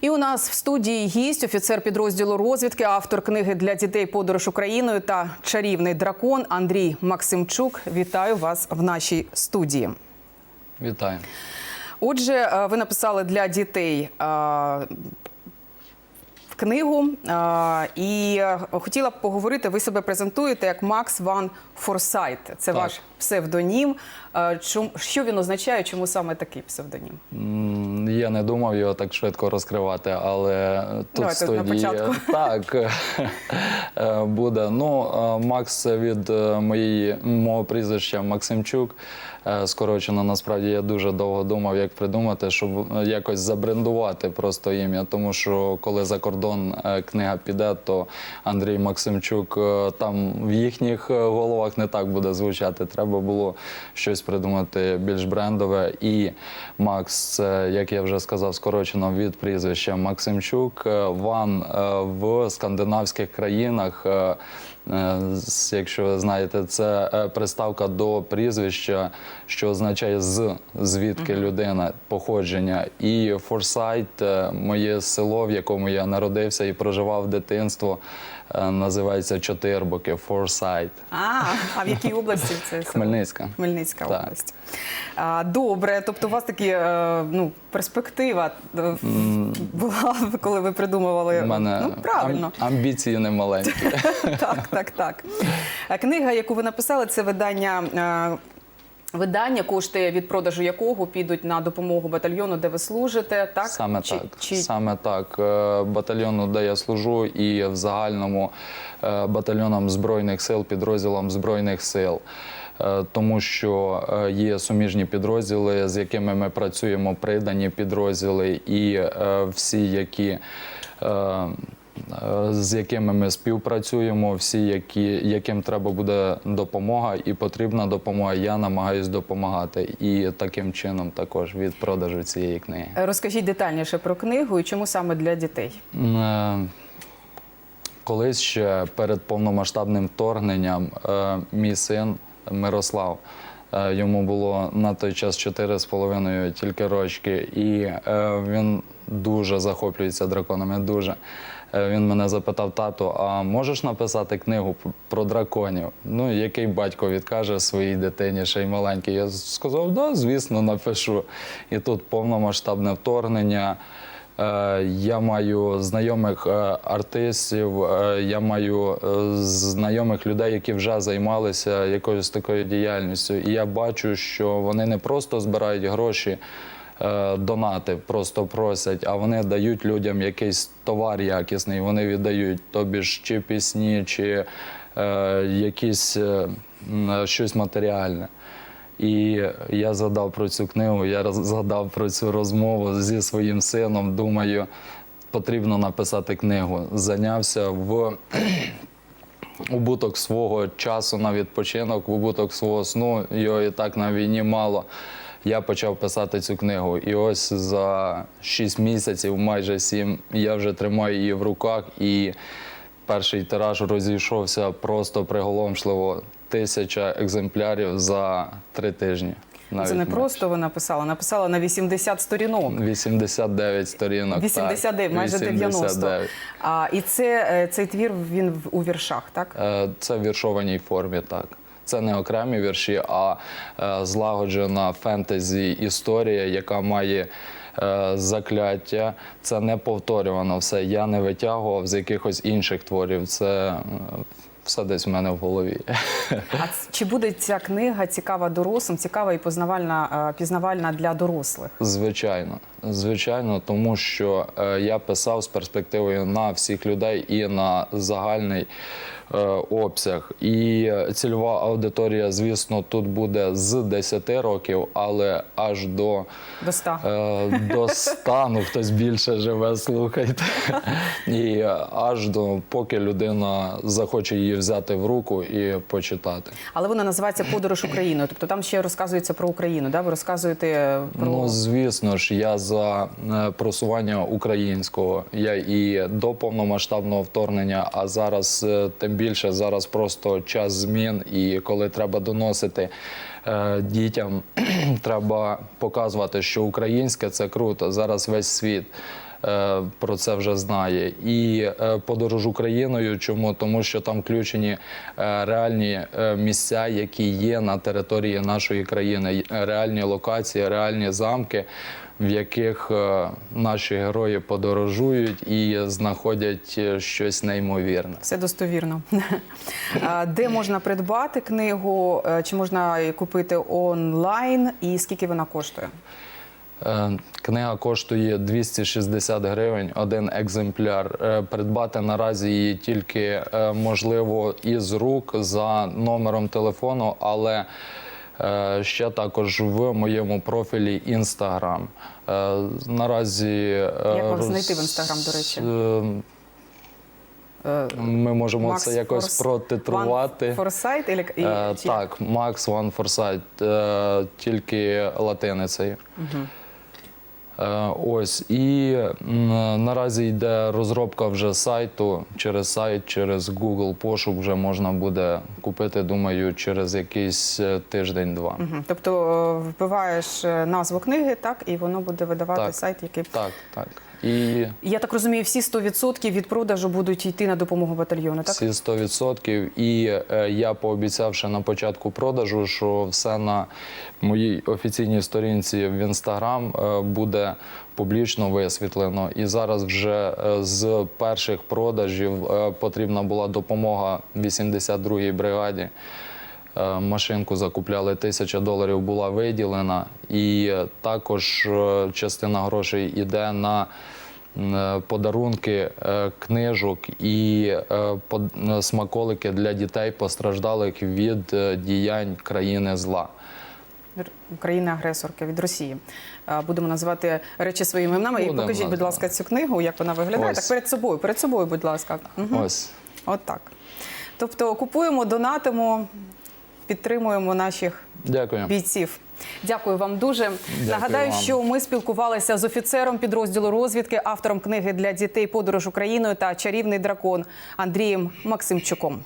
І у нас в студії гість, офіцер підрозділу розвідки, автор книги для дітей Подорож Україною та чарівний дракон Андрій Максимчук. Вітаю вас в нашій студії. Вітаю. Отже, е, ви написали для дітей е, книгу е, і хотіла б поговорити. Ви себе презентуєте як Макс Ван Форсайт. Це Так. ваш псевдонім. Е, чому- Що він означає? Чому саме такий псевдонім? Я не думав його так швидко розкривати, але тут студії початку. так е, буде. Ну, е, Макс від е, моєї мого прізвища Максимчук. Е, Скорочено насправді я дуже довго думав, як придумати, щоб е, якось забрендувати просто ім'я. Тому що коли за кордон е, книга піде, то Андрій Максимчук е, там в їхніх е, головах не так буде звучати. Треба було щось придумати більш брендове. І Макс, це, як я вже сказав, скорочено від прізвища Максимчук. Е, Ван е, в скандинавських країнах. Е, Якщо ви знаєте, це е, приставка до прізвища, що означає з звідки людина, походження. І Форсайт, е, моє село, в якому я народився і проживав дитинство, називається Чотирбоки, Форсайт, А, а в якій області це село? Хмельницька. Хмельницька Так. область. Добре, тобто у вас такі ну, перспектива була, коли ви придумували. У мене ну, правильно. амбіції немаленькі. так, так, так. Книга, яку ви написали, це видання. е, Видання, кошти від продажу якого підуть на допомогу батальйону, де ви служите, так? Саме Чи- так. Чи... Саме так. Е, Батальйону, де я служу, і в загальному е, батальйонам Збройних сил, підрозділам Збройних сил. Е, Тому що е, є суміжні підрозділи, з якими ми працюємо, придані підрозділи, і е, всі, які. Е, З якими ми співпрацюємо, всі, які, яким треба буде допомога і потрібна допомога, я намагаюсь допомагати. І таким чином також від продажу цієї книги. Розкажіть детальніше про книгу і чому саме для дітей. Е, Колись ще перед повномасштабним вторгненням е, мій син Мирослав. Йому було на той час 4,5 тільки рочки, і він дуже захоплюється драконами. Дуже. Е, Він мене запитав, тату, а можеш написати книгу про драконів? Ну, який батько відкаже своїй дитині, ще й маленький. Я сказав, да, звісно, напишу. І тут повномасштабне вторгнення. Е, Я маю знайомих е, артистів, я маю знайомих людей, які вже займалися якоюсь такою діяльністю. І я бачу, що вони не просто збирають гроші, донати, просто просять, а вони дають людям якийсь товар якісний. Вони віддають тобі ж чи пісні, чи е, якісь е, щось матеріальне. І я згадав про цю книгу, я згадав про цю розмову зі своїм сином. Думаю, потрібно написати книгу. Зайнявся в убуток свого часу на відпочинок, в убуток свого сну. Його і так на війні мало. Я почав писати цю книгу. І ось за 6 місяців, майже 7, я вже тримаю її в руках. І перший тираж розійшовся просто приголомшливо. Тисяча екземплярів за три тижні. навіть це не менше. просто ви написали, написала на 80 сторінок. 89 сторінок. 89, так. майже 90. 89. А, і це, е, цей твір він в- у віршах, так? Е, Це в віршованій формі, так. Це не окремі вірші, а е, злагоджена фентезі історія, яка має е, закляття. Це не повторювано все. Я не витягував з якихось інших творів. Це е, все десь в мене в голові. А чи буде ця книга цікава дорослим, цікава і познавальна, пізнавальна для дорослих? Звичайно, звичайно, тому що я писав з перспективою на всіх людей і на загальний обсяг. І е, цільова аудиторія, звісно, тут буде з 10 років, але аж до, До 100? е, до 100, ну хтось більше живе, слухайте. І е, аж до поки людина захоче її взяти в руку і почитати. Але вона називається Подорож Україною. Тобто там ще розказується про Україну. Да? Ви розказуєте е, про Ну, звісно ж, я за е, просування українського. Я і до повномасштабного вторгнення, а зараз е, тим більше зараз просто час змін, і коли треба доносити е, дітям, треба показувати, що українське це круто. Зараз весь світ про це вже знає. І е, подорож Україною. Чому? Тому що там включені е, реальні е, місця, які є на території нашої країни, реальні локації, реальні замки. В яких е, наші герої подорожують і знаходять е, щось неймовірне. Все достовірно. Де можна придбати книгу? Е, Чи можна купити онлайн? І скільки вона коштує? Е, Книга коштує 260 гривень, один екземпляр. Е, Придбати наразі її тільки е, можливо із рук за номером телефону, але ще також в моєму профілі Instagram. Е, Наразі Як вас знайти в Instagram, до речі? Ми можемо Макс це якось протитрувати. Форсайт і, так, Max One Foresight, е, тільки латиницею. Е, ось і наразі йде розробка вже сайту. Через сайт, через Google пошук вже можна буде купити, думаю, через якийсь е, тиждень-два. Мгм. Тобто е, вбиваєш е, назву книги, так, і воно буде видавати Так. сайт, який Так, так. І я так розумію, всі 100% від продажу будуть йти на допомогу батальйону. Так всі 100%. І е, я пообіцяв ще на початку продажу, що все на моїй офіційній сторінці в інстаграм е, буде публічно висвітлено. І зараз вже е, з перших продажів е, потрібна була допомога 82-й бригаді. Е, Машинку закупляли, тисяча доларів була виділена, і також частина грошей йде на подарунки книжок і смаколики для дітей, постраждалих від діянь країни зла. Країни-агресорки від Росії. Е, Будемо називати речі своїми іменами. І покажіть, будь ласка, цю книгу, як вона виглядає. Ось. Так, перед собою, перед собою, будь ласка. Мгм. Ось. От так. Тобто купуємо, донатимо, підтримуємо наших Дякую. бійців. Дякую вам дуже. Нагадаю, вам. що ми спілкувалися з офіцером підрозділу розвідки, автором книги для дітей Подорож Україною та Чарівний дракон Андрієм Максимчуком.